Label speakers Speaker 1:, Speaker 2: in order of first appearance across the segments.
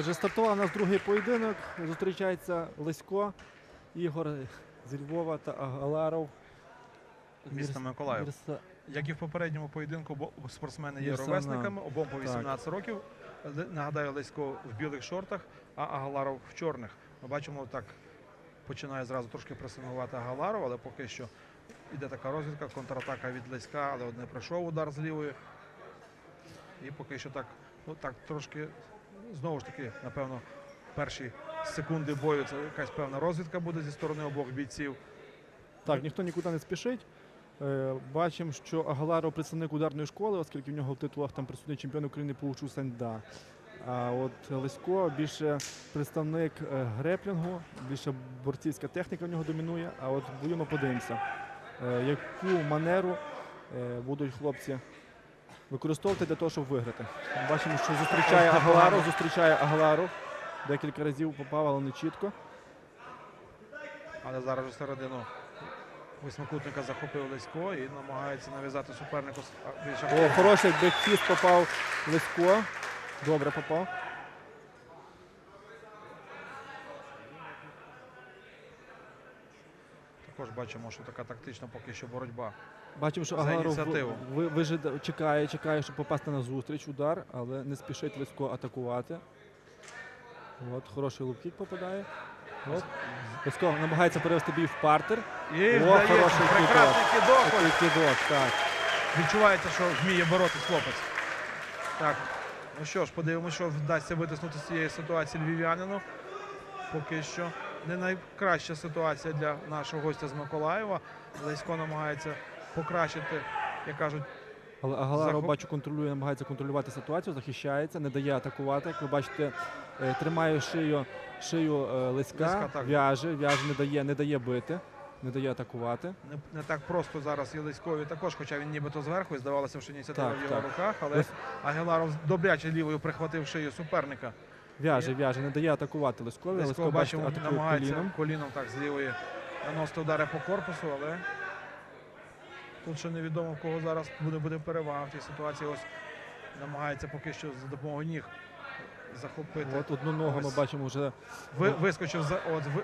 Speaker 1: Отже, стартував у нас другий поєдинок. Зустрічається Лисько, Ігор зі Львова та Агаларов. Мірс-
Speaker 2: Миколаїв.
Speaker 1: Мірса-
Speaker 2: Як і в попередньому поєдинку, спортсмени є
Speaker 1: Вірсана.
Speaker 2: ровесниками, обом по 18 років. Нагадаю, Лесько в білих шортах, а Агаларов в чорних. Ми бачимо, так починає зразу трошки пресингувати Агаларов, але поки що йде така розвідка, контратака від Леська, але не пройшов удар з лівої. І поки що так, ну так трошки, знову ж таки, напевно, перші секунди бою це якась певна розвідка буде зі сторони обох бійців.
Speaker 1: Так, ніхто нікуди не спішить. Е, Бачимо, що Агаларов представник ударної школи, оскільки в нього в титулах там присутній чемпіон України по учу Сенда. А от Лисько більше представник е, греплінгу, більше борцівська техніка в нього домінує. А от бою подивимося, е, яку манеру будуть хлопці використовувати для того, щоб виграти. Бачимо, що зустрічає Агалару, зустрічає Агалару. Декілька разів попав, але не чітко.
Speaker 2: Але зараз у середину восьмикутника захопив Лесько і намагається нав'язати супернику більше.
Speaker 1: О, хороший бекфіст попав Лисько. Добре попав.
Speaker 2: Також бачимо, що така тактична поки що боротьба.
Speaker 1: Бачимо, що Агаров ви, чекає, чекає, щоб попасти на зустріч, удар, але не спішить Лисько атакувати. От, хороший лупкік попадає. От. Лисько намагається перевести бій в партер.
Speaker 2: І
Speaker 1: О, хороший
Speaker 2: прекрасний кидок.
Speaker 1: Кидок, так.
Speaker 2: Відчувається, що вміє боротись хлопець. Так, ну що ж, подивимося, що вдасться витиснути з цієї ситуації львів'янину. Поки що не найкраща ситуація для нашого гостя з Миколаєва. Лесько намагається покращити, як кажуть,
Speaker 1: Але Агаларов, бачу, контролює, намагається контролювати ситуацію, захищається, не дає атакувати. Як ви бачите, е, тримає шию, шию е, Лиська,
Speaker 2: Лиська,
Speaker 1: в'яже, в'яже, не дає, не дає бити, не дає атакувати.
Speaker 2: Не, не так просто зараз і Лиськові також, хоча він нібито зверху, і здавалося, що ініціатива в його
Speaker 1: так.
Speaker 2: руках, але
Speaker 1: Ось.
Speaker 2: Агеларов добряче лівою прихватив шию суперника.
Speaker 1: В'яже, в'яже, не дає атакувати Лискові. Лиско,
Speaker 2: бачимо, намагається
Speaker 1: коліном.
Speaker 2: коліном. так з лівої наносити удари по корпусу, але тут ще невідомо, в кого зараз буде, буде перевага в цій ситуації. Ось намагається поки що за допомогою ніг захопити.
Speaker 1: От одну ногу ми бачимо вже.
Speaker 2: Ви, вискочив за от ви,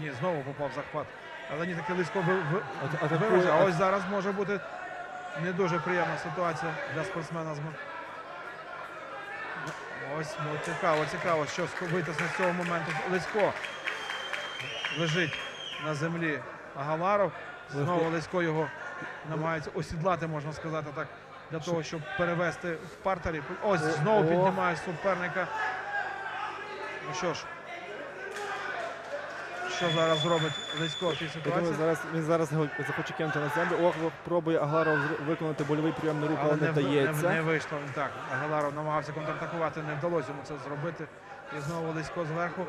Speaker 2: ні, знову попав захват. Але ні таки Лисько ви, ви, виражає. А
Speaker 1: ат-
Speaker 2: ось зараз може бути не дуже приємна ситуація для спортсмена з Ось ну, цікаво, цікаво, що витисне з цього моменту. Лисько лежить на землі Агаларов. Знову Лисько його намагається осідлати, можна сказати так, для того, щоб перевести в партері. Ось знову піднімає суперника. Ну що ж, що зараз зробить Лисько в цій
Speaker 1: Я
Speaker 2: ситуації?
Speaker 1: думаю, зараз він зараз його захоче кинути на землю. Ох, пробує Агларов зр- виконати больовий прийом на руку, але не
Speaker 2: в- не,
Speaker 1: вдається.
Speaker 2: не вийшло так. Галаров намагався контратакувати, не вдалося йому це зробити. І знову Лисько зверху.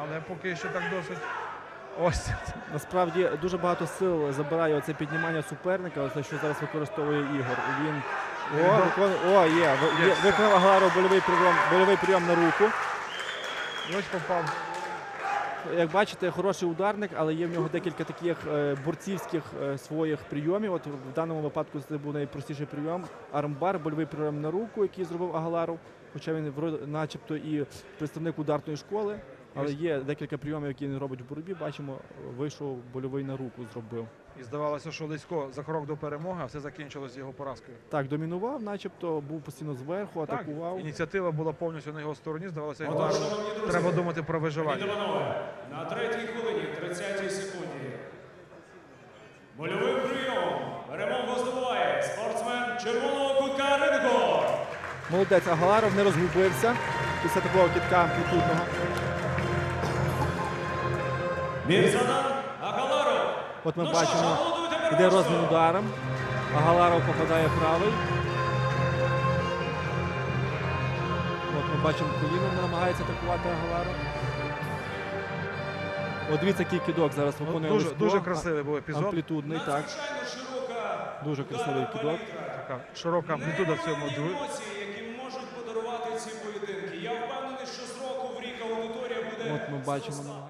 Speaker 2: Але поки що так досить. Ось
Speaker 1: Насправді дуже багато сил забирає оце піднімання суперника, оце що зараз використовує Ігор. Він о, викон... о є, ви-
Speaker 2: Є,
Speaker 1: є, виконав Агларов больовий прийом, больовий прийом на руку.
Speaker 2: і ось попав.
Speaker 1: Як бачите, хороший ударник, але є в нього декілька таких е, борцівських е, своїх прийомів. От в даному випадку це був найпростіший прийом. Армбар, больовий прийом на руку, який зробив Агаларов. Хоча він начебто і представник ударної школи. Але є декілька прийомів, які він робить в боротьбі. Бачимо, вийшов больовий на руку, зробив.
Speaker 2: І здавалося, що Лисько за крок до перемоги, а все закінчилось його поразкою.
Speaker 1: Так, домінував, начебто, був постійно зверху,
Speaker 2: Так,
Speaker 1: атакував.
Speaker 2: ініціатива була повністю на його стороні. Здавалося,
Speaker 3: Отож,
Speaker 2: Галару
Speaker 3: друзі,
Speaker 2: треба думати про виживання.
Speaker 3: На третій хвилині, 30 секунді. Больовим прийом. Перемогу здобуває спортсмен червоного кутка Рингор.
Speaker 1: Молодець, Агаларов не розгубився після такого кітка амплітудного.
Speaker 3: Мірзадан Агаларов.
Speaker 1: От ми
Speaker 3: Ну
Speaker 1: бачимо, іде розмін ударом. Агаларов попадає правий. От ми бачимо, коліном намагається атакувати Агаларов. От дивіться, який кидок зараз
Speaker 2: Ну,
Speaker 1: виконує
Speaker 2: дуже, дуже красивий був епізод.
Speaker 1: Амплітудний, так.
Speaker 3: Широка
Speaker 1: Дуже красивий кидок.
Speaker 2: Така широка амплітуда в цьому дві-
Speaker 3: які можуть подарувати ці поєдинки. Я впевнений, що з року в рік аудиторія буде
Speaker 1: От ми бачимо.